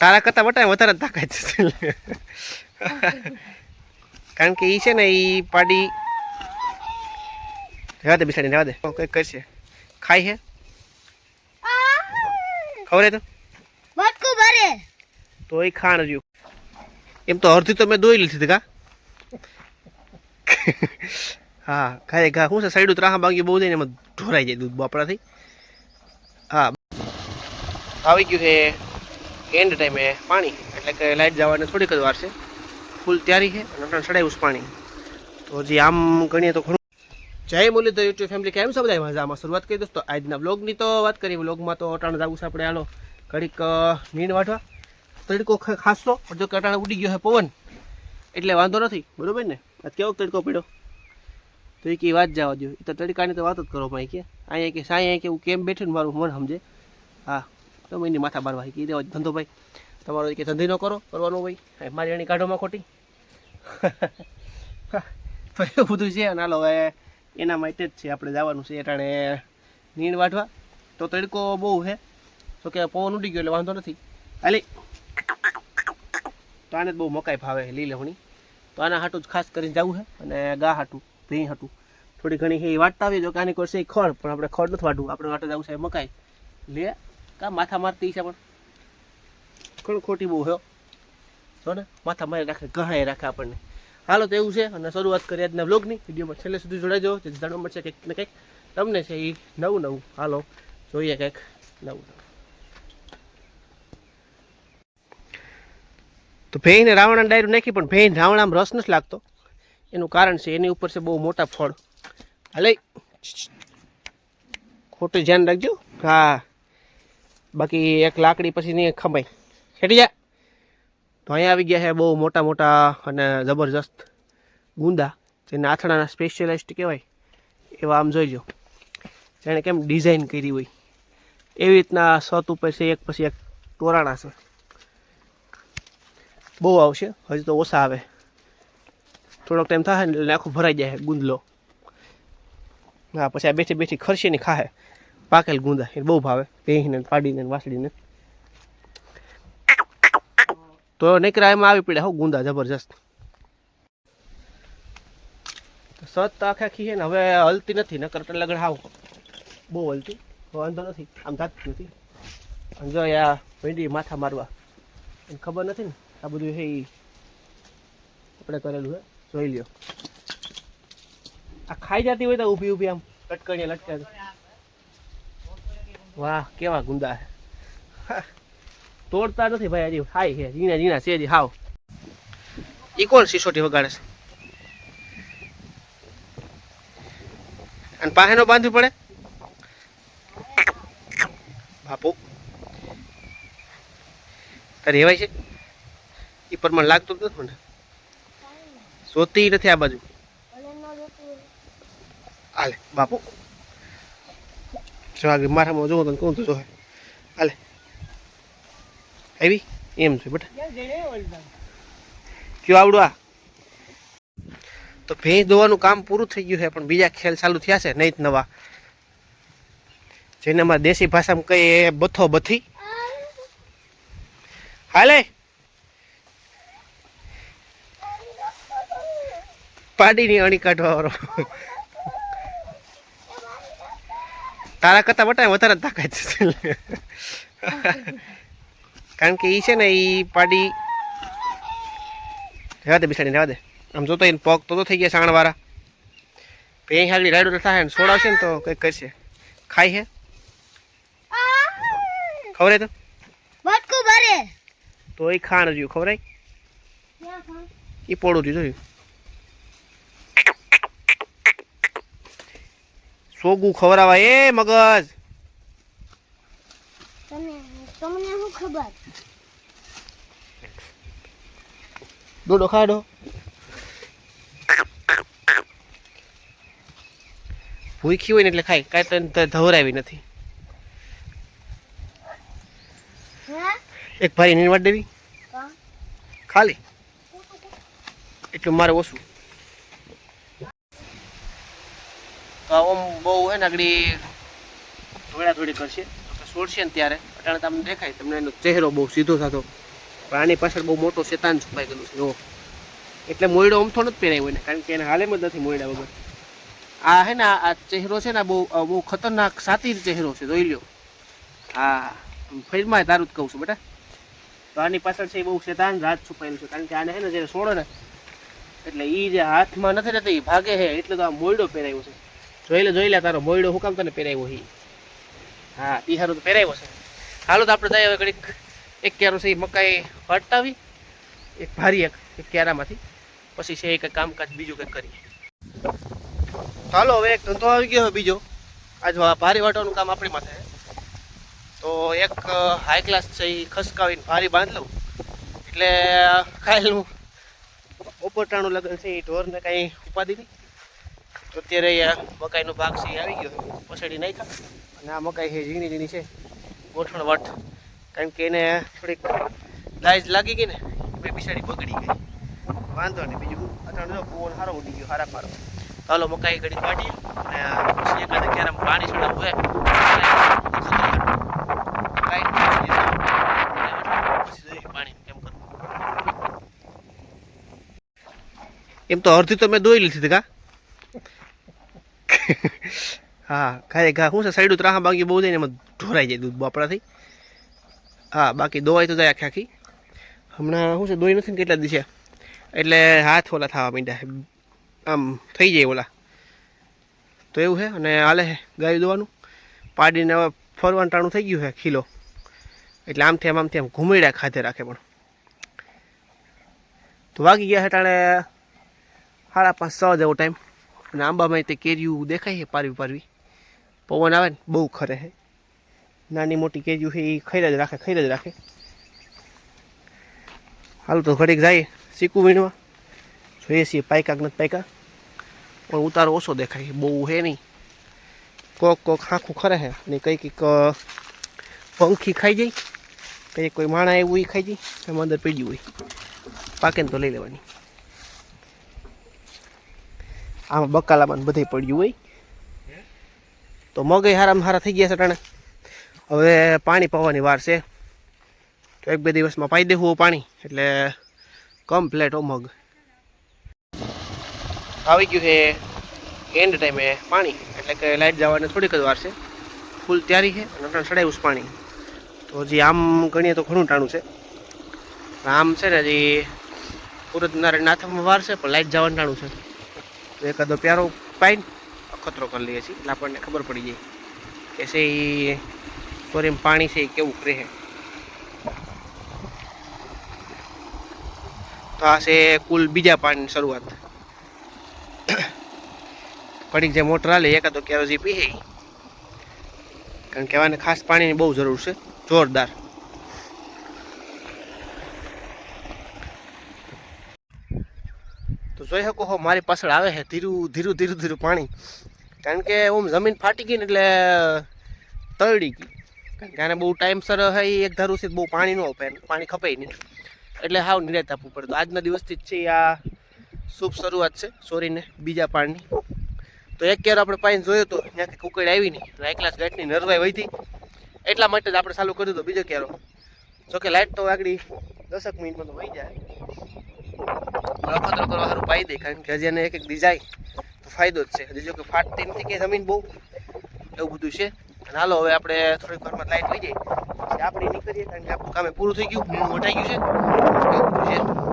તારા કરતાં વટાય વધારે જ તાકાત છે. કારણ કે એ છે ને એ પાડી રહેવા દે બિસાડી રહેવા દે. કંઈક કરશે. ખાય છે ખબર તો? વટકું ભરે. તો એ ખાણ રહ્યું. એમ તો અડધી તો મેં દોઈ લીધી હતી કા હા ખાય ઘા શું છે સાઈડ ત્રાહા બાકી બહુ થઈને એમાં ઢોરાઈ જાય દૂધ બાપડાથી. હા. આવી ગયું છે. એન્ડ ટાઈમે પાણી. એટલે કે લાઇટ જવાને થોડીક જ વાર છે. ફૂલ તૈયારી છે અને આપણે ચડાવ્યું પાણી. તો હજી આમ ગણીએ તો ઘણું જય મુરલીધર યુટ્યુબ ફેમિલી કેમ છો બધા? મજામાં? શરૂઆત કરી દોસ્તો આજના બ્લોગની તો વાત કરી. બ્લોગમાં તો અટાણ જવું છે આપણે. હાલો, ઘડીક નીંદ વાટવા તડકો ખાસો જો કે અટાણે ઉડી ગયો છે પવન. એટલે વાંધો નથી. બરાબર ને? આ કેવો તડકો પડ્યો? તો એ કે વાત જવા દો એ તો તડકાની તો વાત જ કરો ભાઈ કે. અહીંયા કે, સાંઈ કે, હું કેમ બેઠું ને મારું મન સમજે? હા. તો એની માથા મારવા કે દેવા ધંધો ભાઈ, તમારો કે ધંધી ન કરો, કરવાનો ભાઈ. મારી એની કાઢોમાં ખોટી. તો એવું બધું છે અને હાલો હવે એના માટે જ છે, આપણે જવાનું છે એટાણે નીણ વાઢવા. તો તડકો બહુ છે. તો કે પવન ઉડી ગયો એટલે વાંધો નથી. હાલી. તો આને જ બહુ મકાઈ ભાવે લીલે હણી તો આના હાટું જ ખાસ કરીને જવું છે અને ગા હાટું ભીણ હાટું. થોડી ઘણી એ વાટતા આવી જો કે આની કરશે ખડ, પણ આપણે ખડ નથી વાટવું આપણે વાટે જવું છે મકાઈ. લે. કા માથા મારતી છે પણ? ઘણું ખોટી બહુ હો. જો ને? માથા મારી રાખે ગણાય રાખે આપણને. હાલો, તો એવું છે, અને શરૂઆત કરી આજના બ્લોગની વિડીયોમાં છેલ્લે સુધી જોડાઈ જાઓ જેથી જાણવા મળશે કંઈક ને કંઈક. તમને છે એ નવું નવું. હાલો, જોઈએ કંઈક નવું નવું. તો ભેઈને રાવણા ડાયરું નાખી, પણ ભેઈને રાવણામાં રસ નથી લાગતો. એનું કારણ છે, એની ઉપર છે બહુ મોટા ફળ. હાલે. ખોટું ધ્યાન રાખજો. હા. બાકી એક લાકડી પછી નહીં ખમાય હેઠી જા. તો અહીંયા આવી ગયા છે બહુ મોટા મોટા અને જબરજસ્ત ગુંદા, જેને આથણાના સ્પેશિયલિસ્ટ કહેવાય. એવા આમ જોઈ લો જાણે કેમ ડિઝાઇન કરી હોય. એવી રીતના સત ઉપર છે, એક પછી એક તોરાણા છે. બહુ આવશે, હજી તો ઓછા આવે. થોડોક ટાઈમ થાય ને એટલે આખું ભરાઈ જાય ગુંદલો. હા, પછી આ બેઠી બેઠી ખરશે ને ખાહે. પાકેલ ગુંદા એ બહુ ભાવે. પેહીને પાડીને વાસળીને. તો નીકળ્યા એમાં આવી પડ્યા હો ગુંદા જબરજસ્ત. સત આખી આખી છે ને હવે હલતી નથી, નકર એટલે લગડ હાવ. બહુ હલતી. વાંધો નથી, આમ જાતી નથી. અને જો આ ભીંડી માથા મારવા. એને ખબર નથી ને, આ બધું છે એ આપણે કરેલું છે જોઈ લ્યો. આ ખાઈ જતી હોય તો ઊભી ઊભી આમ લટકણીએ લટકે વાહ કેવા ગુંદા. તોડતા નથી ભાઈ હજી. હાય છે ઝીણા ઝીણા છે હજી હાવ. એ કોણ સિસોટી વગાડે છે? અને પાહેનો બાંધવી પડે? બાપુ. તારે એવાય છે? એ પ્રમાણે લાગતું નથી મને. સોતી નથી આ બાજુ. હાલે બાપુ. જો આગળ મારામાં જોઉં તને કહું તો જો હાલે આવી એમ છે બેટા તો ભેંસ દોવાનું કામ પૂરું થઈ ગયું છે પણ બીજા ખેલ ચાલુ થયા છે નહીં નવા જેને અમારા દેશી ભાષામાં કહીએ બથો બથી હાલે પાડીની અણી કાઢવા વાળો તારા કરતાં બટાય વધારે જ તાકાત છે. કારણ કે એ છે ને એ પાડી રહેવા દે બિસાડી રહેવા દે. આમ જોતો એને પગ તો તો થઈ ગયા સાણવાળા ભેં હાલી રાયડો થાય ને છોડાવશે ને તો કંઈક કરશે. ખાય છે ખવરે તો? તો એ ખાણ રહ્યું ખબર એ પોળું રહ્યું જોયું? સોગું ખવરાવા એ મગજ. તમે તમને શું ખબર? દોડો ખાડો. ભૂખી હોય ને એટલે ખાય. કાંઈ તને ધવરાવી નથી. હા? એક ભાઈ નીરવાડ દેવી. ખાલી. એટલું મારે ઓછું. આમ બહુ હે ને આગળ ધોળા ધોળી કરશે. છોડશે ને ત્યારે. અટાણે તમને દેખાય, તમને એનો ચહેરો બહુ સીધો થતો. પણ આની પાછળ બહુ મોટો શેતાન છુપાઈ ગયેલું છે. જો. એટલે મોયડો અમથો નથી પહેરાયો એને કારણ કે એને હાલેમ જ નથી મોયડા વગર. આ હે ને આ ચહેરો છે ને બહુ બહુ ખતરનાક સાતીર ચહેરો છે, જોઈ લ્યો. હા ફિલ્મમાં તારું જ કહું છું, બેટા. તો આની પાછળ છે એ બહુ શેતાન રાત છુપાયેલું છે, કારણ કે આને હે ને, જ્યારે છોડો ને, એટલે એ જે હાથમાં નથી રહેતી એ ભાગે હે, એટલે તો આ મોયડો પહેરાયો છે. જોઈ લે જોઈ લે, તારો મોયડો હું કામ તને પહેરાવ્યો હા ઈ? હા, તિહારો તો પહેરાવ્યો છે. હાલો તો આપણે જઈએ હવે ઘડીક એક ક્યારું છે એ મકાઈ હટાવી. એક ભારી એક એક ક્યારામાંથી. પછી છે કંઈક કામકાજ બીજું કંઈક કરીએ. ચાલો હવે એક ધંધો આવી ગયો બીજો. આજ ભારી વાટવાનું કામ આપણી માથે. તો એક હાઈ ક્લાસ છે એ ખસકાવીને ભારી બાંધ લઉં. એટલે કાલનું ઉપરટાણું લગ્ન છે એ ઢોરને કાંઈ ઉપાધિ નહીં. તો અત્યારે અહીંયા મકાઈનો ભાગ છે આવી ગયો. પછાડી નાખ્યા. અને આ મકાઈ છે ઝીણી ઝીણી છે. ગોઠણ વટ. કારણ કે એને થોડીક લાઈજ લાગી ગઈ ને, બે બિસાડી બગડી ગઈ. વાંધો નહીં, બીજું અટાણ પવન સારો ઉડી ગયો, હારા મારો ચાલો મકાઈ ઘડી કાઢીએ અને પછી એકાદ ક્યારે પાણી છોડાવું હોય. એમ તો અડધી તો મેં દોઈ લીધી હતી કા? હા ખાય ઘા શું છે સાઈડ ત્રાહા બાકી બહુ જાય ને એમાં ઢોરાઈ જાય દૂધ બાપડાથી. હા, બાકી દોવાઈ તો જાય આખી આખી. હમણાં શું છે દોઈ નથી ને કેટલા દિવસે? એટલે હાથ ઓલા થવા માંડ્યા. આમ થઈ જાય ઓલા. તો એવું છે અને હાલે છે ગાય દોવાનું. પાડીને હવે ફરવાનું ટાણું થઈ ગયું છે ખીલો. એટલે આમથી આમ આમથી આમ ઘૂમેડ્યા ખાધે રાખે પણ. તો વાગી ગયા છે ટાણે સાડા પાંચ, છ જેવો ટાઈમ અને આંબામાં તે કેરીયું દેખાય છે, પારવી પારવી. પવન આવે ને, બહુ ખરે છે નાની મોટી કેરીયું છે એ ખૈર જ રાખે, ખૈર જ રાખે. હાલ તો ઘડીક જાય શીકું વીણવા. જોઈએ છીએ પાયકા નથી પાયકા. પણ ઉતારો ઓછો દેખાય બહુ હે નહીં. કોક કોક આખું ખરે છે અને કંઈક કંઈક પંખી ખાઈ જાય. કંઈક કોઈ માણા એવું એ ખાઈ જાય, એમાં અંદર પીડ્યું હોય. પાકેને તો લઈ લેવાની. આમાં બકાલામાં બધે પડ્યું હોય. તો મગય હારામાં હારા થઈ ગયા છે ટાણે. હવે પાણી પાવાની વાર છે. તો એક બે દિવસમાં પાઈ દેવું પાણી, એટલે કમ્પ્લેટ ઓ મગ. આવી ગયું છે એન્ડ ટાઈમે પાણી, એટલે કે લાઇટ જવાને થોડીક જ વાર છે. ફૂલ તૈયારી છે અને અટાણે ચડાવ્યું પાણી. તો હજી આમ ગણીએ તો ઘણું ટાણું છે. આમ છે ને હજી પૂરત નાથમાં વાર છે, પણ લાઇટ જવાનું ટાણું છે. એકાદો પ્યારો પાઈને અખતરો કરી લઈએ છીએ. એટલે આપણને ખબર પડી જાય કે છે એ સોરીમાં પાણી છે એ કેવું રહે. તો આ છે કુલ બીજા પાણીની શરૂઆત. ઘડીક જે મોટર હાલે, એકાદો જે પીએ કારણ કે આને ખાસ પાણીની બહુ જરૂર છે. જોરદાર. તો જોઈ શકો હો, મારી પાછળ આવે છે ધીરું ધીરું ધીરું ધીરું પાણી. કારણ કે ઓમ જમીન ફાટી ગઈ ને એટલે તળી ગઈ. કારણ કે આને બહુ ટાઈમસર હે એક ધારું છે બહુ પાણી ન આપે પાણી ખપાય નહીં. એટલે હાવ નિરાત આપવું પડે. તો આજના દિવસથી જ છે આ શુભ શરૂઆત છે સોરીને બીજા પાણીની તો એક કેર આપણે પાણી જોયો તો ત્યાંથી કુકડ આવી નહીં અને એક ગ્લાસ લાઇટની નરવાઈ વધી. એટલા માટે જ આપણે ચાલુ કર્યું તો બીજો કેરો જોકે લાઇટ તો આગળ દસક મિનિટમાં તો વહી જાય. રખતરો કરવા સારું પાઈ દે, કારણ કે હજી એને એક એક જાય તો ફાયદો જ છે. જો કે ફાટતી નથી કે જમીન બહુ એવું બધું છે. અને હાલો, હવે આપણે થોડીક વારમાં લાઈટ લઈ પછી આપણે નીકળીએ, કારણ કે આપણું કામે પૂરું થઈ ગયું વટાઈ ગયું છે. એવું બધું છે.